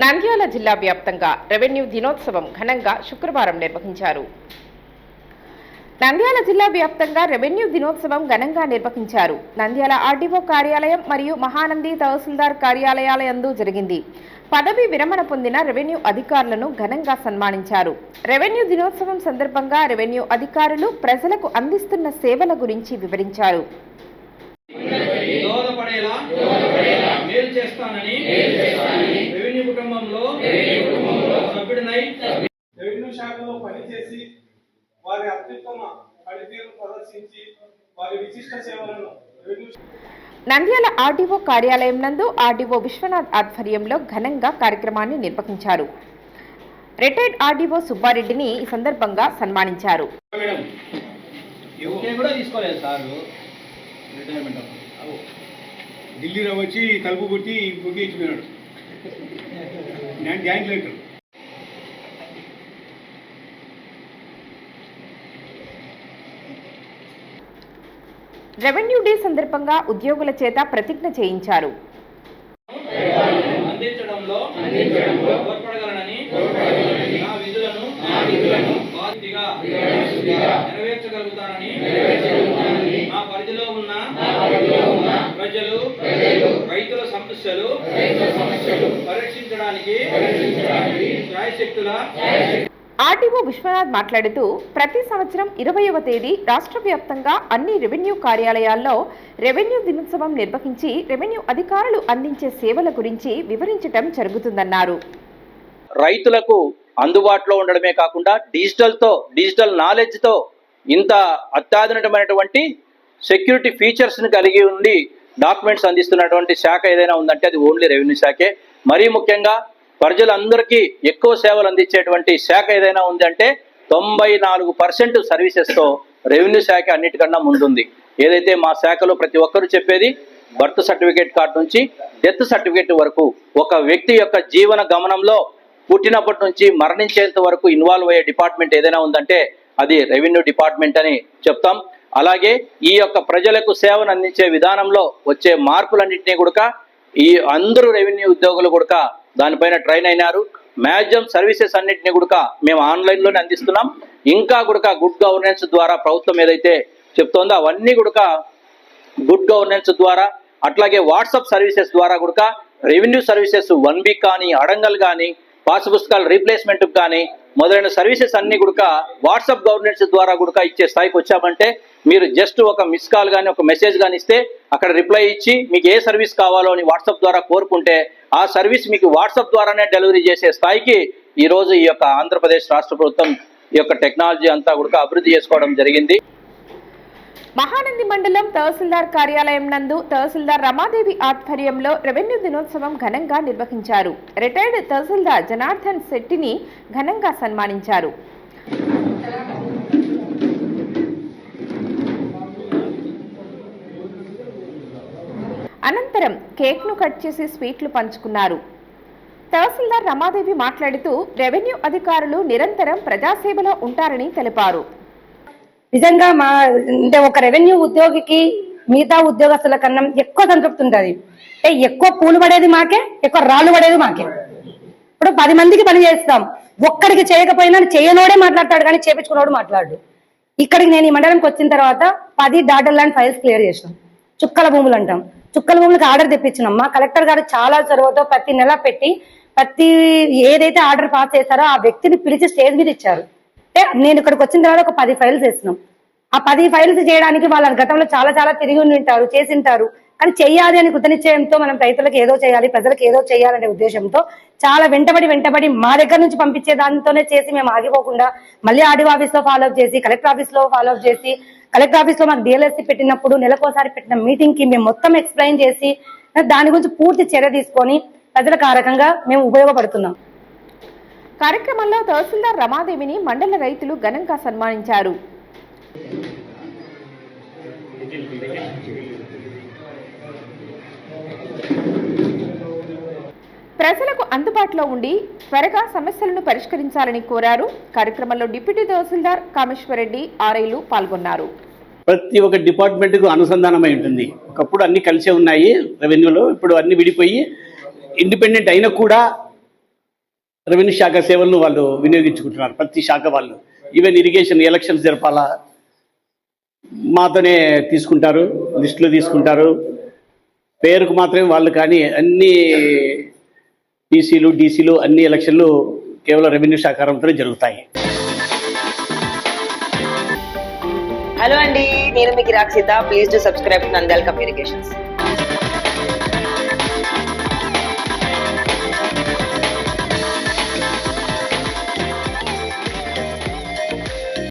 నంద్యాల జిల్లా వ్యాప్తంగా రెవెన్యూ దినోత్సవం ఘనంగా శుక్రవారం నిర్వహించారు. నంద్యాల జిల్లా వ్యాప్తంగా రెవెన్యూ దినోత్సవం ఘనంగా నిర్వహించారు. నంద్యాల ఆర్డీఓ కార్యాలయం మరియు మహానంది తహసీల్దార్ కార్యాలయాలయందు జరిగింది. పదవి విరమణ పొందిన రెవెన్యూ అధికారులను ఘనంగా సన్మానించారు. రెవెన్యూ దినోత్సవం సందర్భంగా రెవెన్యూ అధికారులు ప్రజలకు అందిస్తున్న సేవల గురించి వివరించారు. మేలు చేస్తానని సభ్యుడినై రెవెన్యూ శాఖలో పనిచేసి వారి అత్యుత్తమ పనితీరును ప్రదర్శించి వారి విశిష్ట సేవలను నంద్యాల ఆర్డీఓ కార్యాలయం నందు ఆర్డీఓ విశ్వనాథ్ ఆధ్వర్యంలో ఘనంగా కార్యక్రమాన్ని నిర్వహించారు. రిటైర్డ్ ఆర్డీఓ సుబ్బారెడ్డిని ఈ సందర్భంగా సన్మానించారు. ఢిల్లీలో వచ్చి తలుపు కొట్టి బుక్ ఇచ్చిపోయినాడు. నేను జాయింట్ లెటర్ రెవెన్యూ డే సందర్భంగా ఉద్యోగుల చేత ప్రతిజ్ఞ చేయించారు. అందించడంలో తోడ్పడగలనని నా విధులను బాధ్యతగా నెరవేర్చగలుగుతానని నా పరిధిలో ఉన్న ప్రజలు రైతుల సమస్యలు పరీక్షించడానికి శాయశక్తుల ఆర్డీఓ విశ్వనాథ్ మాట్లాడుతూ ప్రతి సంవత్సరం ఇరవైవ తేదీ రాష్ట్ర వ్యాప్తంగా అన్ని రెవెన్యూ కార్యాలయాల్లో రెవెన్యూ దినోత్సవం నిర్వహించి రెవెన్యూ అధికారులు అందించే సేవల గురించి వివరించటం జరుగుతుందన్నారు. రైతులకు అందుబాటులో ఉండడమే కాకుండా డిజిటల్తో డిజిటల్ నాలెడ్జ్తో ఇంత అత్యాధునికమైనటువంటి సెక్యూరిటీ ఫీచర్స్ని కలిగి ఉండి డాక్యుమెంట్స్ అందిస్తున్నటువంటి శాఖ ఏదైనా ఉందంటే అది ఓన్లీ రెవెన్యూ శాఖే. మరీ ముఖ్యంగా ప్రజలందరికీ ఎక్కువ సేవలు అందించేటువంటి శాఖ ఏదైనా ఉంది అంటే తొంభై నాలుగు పర్సెంట్ సర్వీసెస్తో రెవెన్యూ శాఖ అన్నిటికన్నా ముందుంది. ఏదైతే మా శాఖలో ప్రతి ఒక్కరూ చెప్పేది బర్త్ సర్టిఫికేట్ కార్డు నుంచి డెత్ సర్టిఫికేట్ వరకు ఒక వ్యక్తి యొక్క జీవన గమనంలో పుట్టినప్పటి నుంచి మరణించేంత వరకు ఇన్వాల్వ్ అయ్యే డిపార్ట్మెంట్ ఏదైనా ఉందంటే అది రెవెన్యూ డిపార్ట్మెంట్ అని చెప్తాం. అలాగే ఈ యొక్క ప్రజలకు సేవను అందించే విధానంలో వచ్చే మార్పులన్నింటినీ కూడా ఈ అందరూ రెవెన్యూ ఉద్యోగులు కూడా దానిపైన ట్రైన్ అయినారు. మ్యాక్సిమం సర్వీసెస్ అన్నింటినీ కూడా మేము ఆన్లైన్లోనే అందిస్తున్నాం. ఇంకా కూడా గుడ్ గవర్నెన్స్ ద్వారా ప్రభుత్వం ఏదైతే చెప్తోందో అవన్నీ కూడా గుడ్ గవర్నెన్స్ ద్వారా అట్లాగే వాట్సాప్ సర్వీసెస్ ద్వారా కూడా రెవెన్యూ సర్వీసెస్ వన్ వీక్ కానీ అడంగల్ కానీ పాస్ పుస్తకాల రీప్లేస్మెంట్ కానీ మొదలైన సర్వీసెస్ అన్ని కూడా వాట్సాప్ గవర్నెన్స్ ద్వారా కూడా ఇచ్చే స్థాయికి వచ్చామంటే మీరు జస్ట్ ఒక మిస్ కాల్ కానీ ఒక మెసేజ్ కానీ ఇస్తే అక్కడ రిప్లై ఇచ్చి మీకు ఏ సర్వీస్ కావాలో అని వాట్సాప్ ద్వారా కోరుకుంటే ఆ సర్వీస్ మీకు వాట్సాప్ ద్వారానే డెలివరీ చేసే స్థాయికి ఈ రోజు ఈ యొక్క ఆంధ్రప్రదేశ్ రాష్ట్ర ప్రభుత్వం ఈ యొక్క టెక్నాలజీ అంతా కూడా అభివృద్ధి చేసుకోవడం జరిగింది. మహానంది మండలం తహసీల్దార్ కార్యాలయం నందు తహసీల్దార్ రమాదేవి ఆధ్వర్యంలో రెవెన్యూ దినోత్సవం ఘనంగా నిర్వహించారు. రిటైర్డ్ తహసీల్దార్ జనార్దన్ శెట్టిని ఘనంగా సన్మానించారు. అనంతరం కేక్ను కట్ చేసి స్వీట్లు పంచుకున్నారు. తహసీల్దార్ రమాదేవి మాట్లాడుతూ రెవెన్యూ అధికారులు నిరంతరం ప్రజాసేవలో ఉంటారని తెలిపారు. నిజంగా మా అంటే ఒక రెవెన్యూ ఉద్యోగికి మిగతా ఉద్యోగస్తుల కన్నా ఎక్కువ సంతృప్తి ఉంటుంది. ఎక్కువ పూలు పడేది మాకే ఎక్కువ రాళ్ళు పడేది మాకే. ఇప్పుడు పది మందికి పని చేస్తాం. ఒక్కడికి చేయకపోయినా చేయనోడే మాట్లాడతాడు కానీ చేపించుకున్నోడు మాట్లాడు. ఇక్కడికి నేను ఈ మండలంకి వచ్చిన తర్వాత పది డాటర్ ల్యాండ్ ఫైల్స్ క్లియర్ చేసినాం. చుక్కల భూములు అంటాం. చుక్కల భూములకు ఆర్డర్ తెప్పించినాం మా కలెక్టర్ గారు చాలా చొరవతో ప్రతి నెల పెట్టి ప్రతి ఏదైతే ఆర్డర్ పాస్ చేశారో ఆ వ్యక్తిని పిలిచి స్టేజ్ మీద ఇచ్చారు. అంటే నేను ఇక్కడికి వచ్చిన తర్వాత ఒక పది ఫైల్స్ వేసినాం. ఆ పది ఫైల్స్ చేయడానికి వాళ్ళ గతంలో చాలా చాలా తిరిగి ఉంటారు చేసింటారు కానీ చెయ్యాలి అని కృతనిశ్చయంతో మనం రైతులకు ఏదో చేయాలి ప్రజలకు ఏదో చేయాలనే ఉద్దేశంతో చాలా వెంటబడి వెంటబడి మా దగ్గర నుంచి పంపించే దాంతోనే చేసి మేము ఆగిపోకుండా మళ్ళీ ఆడియో ఆఫీస్లో ఫాలో అప్ చేసి కలెక్టర్ ఆఫీస్లో ఫాలో అప్ చేసి కలెక్టర్ ఆఫీస్లో మాకు డిఎల్ఎస్సి పెట్టినప్పుడు నెలకోసారి పెట్టిన మీటింగ్కి మేము మొత్తం ఎక్స్ప్లెయిన్ చేసి దాని గురించి పూర్తి చర్య తీసుకొని ప్రజలకు ఆ రకంగా మేము ఉపయోగపడుతున్నాం. కార్యక్రమంలో తహసీల్దార్ రమాదేవిని మండల రైతులు ఘనంగా సన్మానించారు. ప్రజలకు అందుబాటులో ఉండి త్వరగా సమస్యలను పరిష్కరించాలని కోరారు. కార్యక్రమంలో డిప్యూటీ తహసీల్దార్ కామేశ్వరరెడ్డి ఆర్ఐలు పాల్గొన్నారు. ప్రతి ఒక్క డిపార్ట్మెంట్కు అనుసంధానమై ఉంటుంది. ఒకప్పుడు అన్ని కలిసే ఉన్నాయి రెవెన్యూలో ఇప్పుడు అన్ని విడిపోయి ఇండిపెండెంట్ అయినా కూడా రెవెన్యూ శాఖ సేవలను వాళ్ళు వినియోగించుకుంటున్నారు ప్రతి శాఖ వాళ్ళు. ఈవెన్ ఇరిగేషన్ ఎలక్షన్స్ జరపాలా మాతోనే తీసుకుంటారు లిస్టులు తీసుకుంటారు. పేరుకు మాత్రమే వాళ్ళు కానీ అన్ని టీసీలు డీసీలు అన్ని ఎలక్షన్లు కేవలం రెవెన్యూ శాఖ జరుగుతాయి. హలో అండి నేను మీకు Rakshitha please to subscribe Nandyal communications.